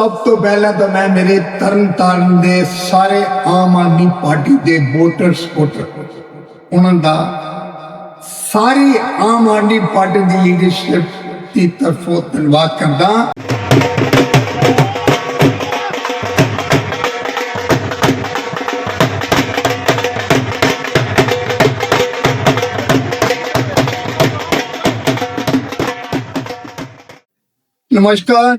ਸਭ ਤੋਂ ਪਹਿਲਾਂ ਤਾਂ ਮੈਂ ਮੇਰੇ ਤਰਨਤਾਰਨ ਦੇ ਸਾਰੇ ਆਮ ਆਦਮੀ ਪਾਰਟੀ ਦੇ ਵੋਟਰ ਸਪੋਰਟਰ ਉਹਨਾਂ ਦਾ ਸਾਰੀ ਆਮ ਆਦਮੀ ਪਾਰਟੀ ਦੀ ਲੀਡਰਸ਼ਿਪ ਦੀ ਤਰਫੋਂ ਧੰਨਵਾਦ ਕਰਦਾ ਨਮਸਕਾਰ।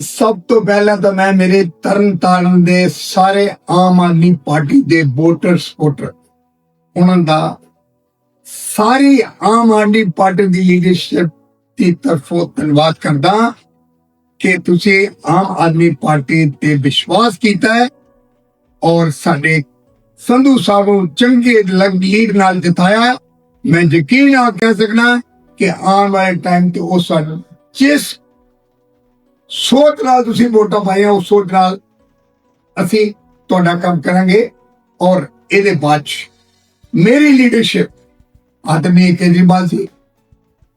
ਸਭ ਤੋਂ ਪਹਿਲਾਂ ਤਾਂ ਮੈਂ ਮੇਰੇ ਤਰਨਤਾਰਨ ਦੇ ਸਾਰੇ ਆਮ ਆਦਮੀ ਪਾਰਟੀ ਦੇ ਵੋਟਰ ਸਪੋਰਟਰ ਉਹਨਾਂ ਦਾ ਸਾਰੀ ਆਮ ਆਦਮੀ ਪਾਰਟੀ ਦੀ ਲੀਡਰਸ਼ਿਪ ਦੀ ਤਰਫੋਂ ਧੰਨਵਾਦ ਕਰਦਾ ਕਿ ਤੁਸੀਂ ਆਮ ਆਦਮੀ ਪਾਰਟੀ ਤੇ ਵਿਸ਼ਵਾਸ ਕੀਤਾ ਹੈ ਔਰ ਸਾਡੇ ਸੰਧੂ ਸਾਹਿਬ ਨੂੰ ਚੰਗੇ ਲੀਡ ਨਾਲ ਜਿਤਾਇਆ ਮੈਂ ਯਕੀਨ ਨਾਲ ਕਹਿ ਸਕਦਾ ਕਿ ਆਉਣ ਵਾਲੇ ਟਾਈਮ ਤੇ ਉਹ ਸਾਨੂੰ ਜਿਸ ਸੋਚ ਨਾਲ ਤੁਸੀਂ ਵੋਟਾਂ ਪਾਈਆਂ, ਉਸ ਸੋਚ ਨਾਲ ਅਸੀਂ ਤੁਹਾਡਾ ਕੰਮ ਕਰਾਂਗੇ ਔਰ ਇਹਦੇ ਬਾਅਦ 'ਚ ਮੇਰੀ ਲੀਡਰਸ਼ਿਪ ਆਦਮੀ ਕੇਜਰੀਵਾਲ ਜੀ,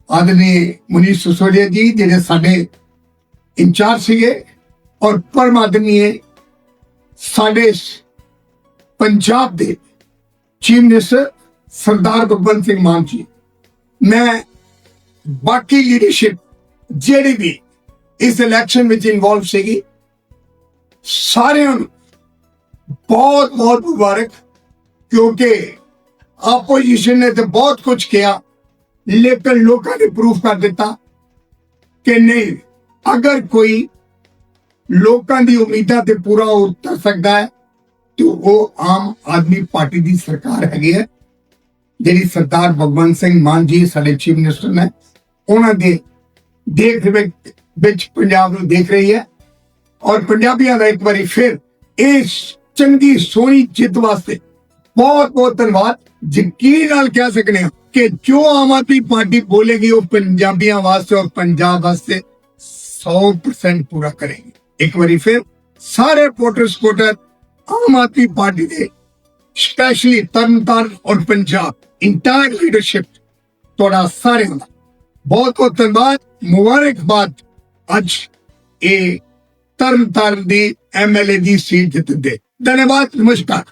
ਆਦਮੀ ਮੁਨੀਸ਼ ਸਿਸੋਦੀਆ ਜੀ ਜਿਹੜੇ ਸਾਡੇ ਇੰਚਾਰਜ ਸੀਗੇ ਔਰ ਪਰਮ ਆਦਮੀ ਸਾਡੇ ਪੰਜਾਬ ਦੇ ਚੀਫ ਮਿਨਿਸਟਰ ਸਰਦਾਰ ਭਗਵੰਤ ਸਿੰਘ ਮਾਨ ਜੀ। ਮੈਂ ਬਾਕੀ ਲੀਡਰਸ਼ਿਪ ਜਿਹੜੀ ਵੀ ਇਸ ਇਲੈਕਸ਼ਨ ਵਿੱਚ ਇਨਵੋਲਵ ਸੀਗੀ। ਸਾਰਿਆਂ ਨੂੰ ਬਹੁਤ ਬਹੁਤ ਮੁਬਾਰਕ, ਕਿਉਂਕਿ ਆਪੋਜੀਸ਼ਨ ਨੇ ਤੇ ਬਹੁਤ ਕੁਝ ਕਿਹਾ, ਲੇਕਿਨ ਲੋਕਾਂ ਨੇ ਪ੍ਰੂਫ ਕਰ ਦਿੱਤਾ ਕਿ ਨਹੀਂ, ਅਗਰ ਕੋਈ ਲੋਕਾਂ ਦੀ ਉਮੀਦਾਂ ਤੇ ਪੂਰਾ ਉਤਰ ਸਕਦਾ ਹੈ, ਤੇ ਉਹ ਆਮ ਆਦਮੀ ਪਾਰਟੀ ਦੀ ਸਰਕਾਰ ਹੈਗੀ ਹੈ। ਜਿਹੜੀ ਸਰਦਾਰ ਭਗਵੰਤ ਸਿੰਘ ਮਾਨ ਜੀ ਸਾਡੇ ਚੀਫ ਮਿਨਿਸਟਰ ਨੇ, ਉਹਨਾਂ ਦੇ ਦੇਖ ਵਿੱਚ ਵਿੱਚ ਪੰਜਾਬ ਨੂੰ ਦੇਖ ਰਹੀ ਹੈ। ਔਰ ਪੰਜਾਬੀਆਂ ਦਾ ਇੱਕ ਵਾਰੀ ਫਿਰ ਇਸ ਚੰਗੀ ਸੋਹਣੀ ਜਿੱਤ ਵਾਸਤੇ ਬਹੁਤ ਬਹੁਤ ਧੰਨਵਾਦ। ਯਕੀਨ ਨਾਲ ਕਹਿ ਸਕਨੇ ਹਾਂ ਕਿ ਜੋ ਆਮ ਆਦਮੀ ਪਾਰਟੀ ਬੋਲੇਗੀ, ਉਹ ਪੰਜਾਬੀਆਂ ਵਾਸਤੇ ਔਰ ਪੰਜਾਬ ਵਾਸਤੇ 100% ਪੂਰਾ ਕਰੇਗੀ। ਇੱਕ ਵਾਰੀ ਫਿਰ ਸਾਰੇ voter supporter Aam Aadmi party ਦੇ ਸਪੈਸ਼ਲੀ ਤਰਨਤਾਰਨ ਔਰ ਪੰਜਾਬ ਇੰਟਾਇਰ ਲੀਡਰਸ਼ਿਪ ਤੁਹਾਡਾ ਸਾਰਿਆਂ ਦਾ। ਬਹੁਤ ਬਹੁਤ ਧੰਨਵਾਦ। ਮੁਬਾਰਕਬਾਦ। ਅੱਜ ਇਹ ਤਰਨਤਾਰਨ ਦੀ ਐਮਐਲਏ ਦੀ ਸੀਟ ਜਿੱਤਦੇ। ਧੰਨਵਾਦ ਨਮਸਕਾਰ।